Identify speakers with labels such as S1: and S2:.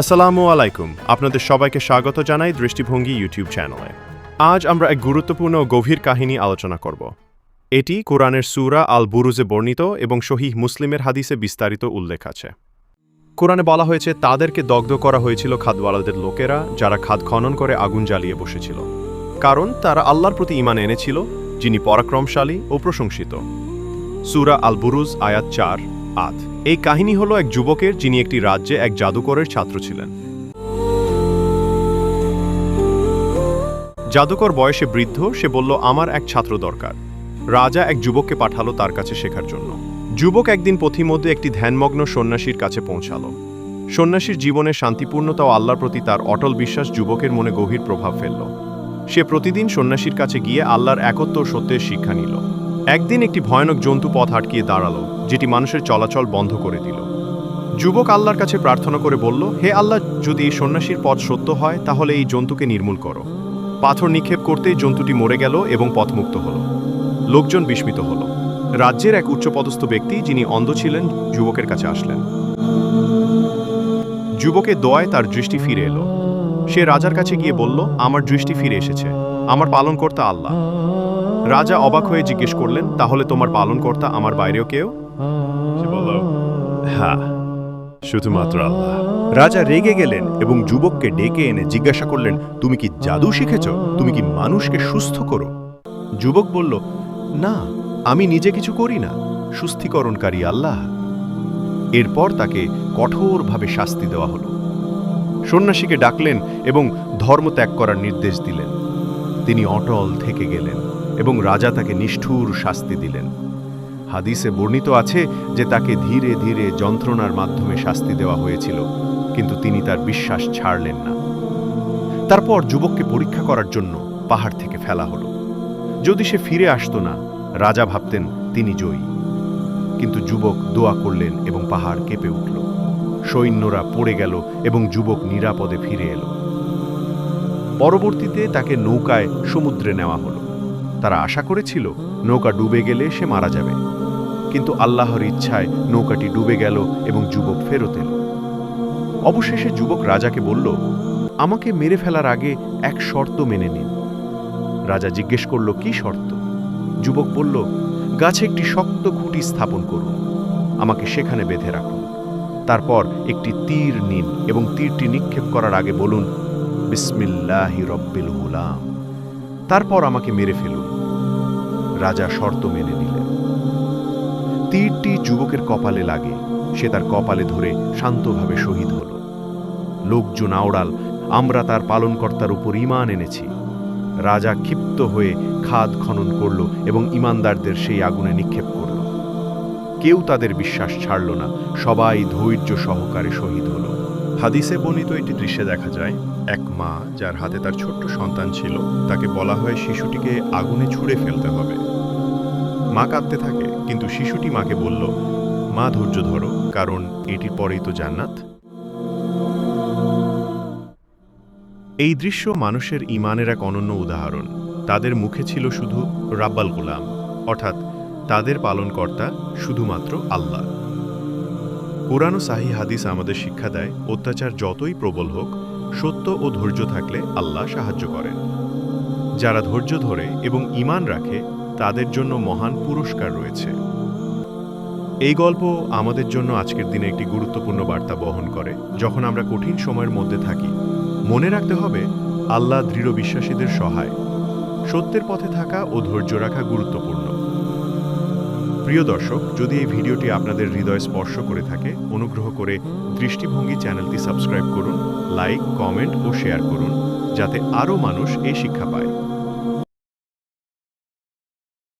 S1: আসসালামু আলাইকুম। আপনাদের সবাইকে স্বাগত জানাই দৃষ্টিভঙ্গি ইউটিউব চ্যানেলে। আজ আমরা এক গুরুত্বপূর্ণ গভীর কাহিনী আলোচনা করব। এটি কোরআনের সুরা আল বুরুজে বর্ণিত এবং শহীহ মুসলিমের হাদিসে বিস্তারিত উল্লেখ আছে। কোরআনে বলা হয়েছে, তাদেরকে দগ্ধ করা হয়েছিল খাদওয়ালাদের লোকেরা, যারা খাদ খনন করে আগুন জ্বালিয়ে বসেছিল। কারণ তারা আল্লাহর প্রতি ইমান এনেছিল, যিনি পরাক্রমশালী ও প্রশংসিত। সুরা আল বুরুজ আয়াত চার আট এই কাহিনী হলো এক যুবকের যিনি একটি রাজ্যে এক জাদুকরের ছাত্র ছিলেন। জাদুকর বয়সে বৃদ্ধ, সে বলল, আমার এক ছাত্র দরকার। রাজা এক যুবককে পাঠালো তার কাছে শেখার জন্য। যুবক একদিন পথিমধ্যে একটি ধ্যানমগ্ন সন্ন্যাসীর কাছে পৌঁছালো। সন্ন্যাসীর জীবনে শান্তিপূর্ণতা ও আল্লাহর প্রতি তার অটল বিশ্বাস যুবকের মনে গভীর প্রভাব ফেলল। সে প্রতিদিন সন্ন্যাসীর কাছে গিয়ে আল্লাহর একত্ব সত্যের শিক্ষা নিল। একদিন একটি ভয়ানক জন্তু পথ আটকিয়ে দাঁড়াল, যেটি মানুষের চলাচল বন্ধ করে দিল। যুবক আল্লাহর কাছে প্রার্থনা করে বলল, হে আল্লাহ, যদি এই সন্ন্যাসীর পথ সত্য হয়, তাহলে এই জন্তুকে নির্মূল করো। পাথর নিক্ষেপ করতেই জন্তুটি মরে গেল এবং পথমুক্ত হল। লোকজন বিস্মিত হল। রাজ্যের এক উচ্চপদস্থ ব্যক্তি, যিনি অন্ধ ছিলেন, যুবকের কাছে আসলেন। যুবকের দোয়ায় তার দৃষ্টি ফিরে এলো। সে রাজার কাছে গিয়ে বলল, আমার দৃষ্টি ফিরে এসেছে। আমার পালনকর্তা আল্লাহ। রাজা অবাক হয়ে জিজ্ঞেস করলেন তাহলে তোমার পালনকর্তা আমার বাইরেও কেউ? সে বলল হ্যাঁ শুধুমাত্র আল্লাহ।
S2: রাজা রেগে গেলেন এবং যুবককে ডেকে এনে জিজ্ঞাসা করলেন তুমি কি জাদু শিখেছ? তুমি কি মানুষকে সুস্থ করো? যুবক বলল না আমি নিজে কিছু করি না। সুস্থিকরণকারী আল্লাহ। এরপর তাকে কঠোরভাবে শাস্তি দেওয়া হল। সন্ন্যাসীকে ডাকলেন এবং ধর্ম ত্যাগ করার নির্দেশ দিলেন। তিনি অটল থেকে গেলেন। এবং রাজা তাকে নিষ্ঠুর শাস্তি দিলেন। হাদিসে বর্ণিত আছে যে তাকে ধীরে ধীরে যন্ত্রণার মাধ্যমে শাস্তি দেওয়া হয়েছিল, কিন্তু তিনি তার বিশ্বাস ছাড়লেন না। তারপর যুবককে পরীক্ষা করার জন্য পাহাড় থেকে ফেলা হলো। যদি সে ফিরে আসতো না, রাজা ভাবতেন তিনি জয়ী। কিন্তু যুবক দোয়া করলেন এবং পাহাড় কেঁপে উঠল। সৈন্যরা পড়ে গেল এবং যুবক নিরাপদে ফিরে এলো। পরবর্তীতে তাকে নৌকায় সমুদ্রে নেওয়া হলো। তারা আশা করেছিল নৌকা ডুবে গেলে সে মারা যাবে। কিন্তু আল্লাহর ইচ্ছায় নৌকাটি ডুবে গেল এবং যুবক ফেরত এলো। অবশেষে যুবক রাজাকে বলল, আমাকে মেরে ফেলার আগে এক শর্ত মেনে নিন। রাজা জিজ্ঞেস করল, কি শর্ত? যুবক বলল, গাছে একটি শক্ত খুঁটি স্থাপন করুন। আমাকে সেখানে বেঁধে রাখুন। তারপর একটি তীর নিন এবং তীরটি নিক্ষেপ করার আগে বলুন, বিসমিল্লাহি রব্বিল গুলাম। তারপর আমাকে মেরে ফেলুন। রাজা শর্ত মেনে নিলেন। তীরটি যুবকের কপালে লাগে, সে তার কপালে ধরে শান্তভাবে শহীদ হল। লোকজন আওড়াল, আমরা তার পালনকর্তার উপর ইমান এনেছি। রাজা ক্ষিপ্ত হয়ে খাদ খনন করল এবং ইমানদারদের সেই আগুনে নিক্ষেপ করল। কেউ তাদের বিশ্বাস ছাড়ল না, সবাই ধৈর্য সহকারে শহীদ হল।
S1: হাদিসে বর্ণিত একটি দৃশ্যে দেখা যায় এক মা যার হাতে তার ছোট্ট সন্তান ছিল, তাকে বলা হয় শিশুটিকে আগুনে ছুঁড়ে ফেলতে হবে। মা কাঁদতে থাকে, কিন্তু শিশুটি মাকে বলল, মা, ধৈর্য ধরো, কারণ এটির পরেই তো জান্নাত। এই দৃশ্য মানুষের ইমানের এক অনন্য উদাহরণ। তাদের মুখে ছিল শুধু রাব্বাল গোলাম, অর্থাৎ তাদের পালনকর্তা শুধুমাত্র আল্লাহ। পুরানো সাহি হাদিস আমাদের শিক্ষা দেয়, অত্যাচার যতই প্রবল হোক সত্য ও ধৈর্য থাকলে আল্লাহ সাহায্য করেন। যারা ধৈর্য ধরে এবং ঈমান রাখে, তাদের জন্য মহান পুরস্কার রয়েছে। এই গল্প আমাদের জন্য আজকের দিনে একটি গুরুত্বপূর্ণ বার্তা বহন করে, যখন আমরা কঠিন সময়ের মধ্যে থাকি। মনে রাখতে হবে, আল্লাহ দৃঢ় বিশ্বাসীদের সহায়। সত্যের পথে থাকা ও ধৈর্য রাখা গুরুত্বপূর্ণ। প্রিয় দর্শক, যদি এই ভিডিওটি আপনাদের হৃদয় স্পর্শ করে থাকে, অনুগ্রহ করে দৃষ্টিভঙ্গি চ্যানেলটি সাবস্ক্রাইব করুন, লাইক, কমেন্ট ও শেয়ার করুন, যাতে আরও মানুষ এই শিক্ষা পায়।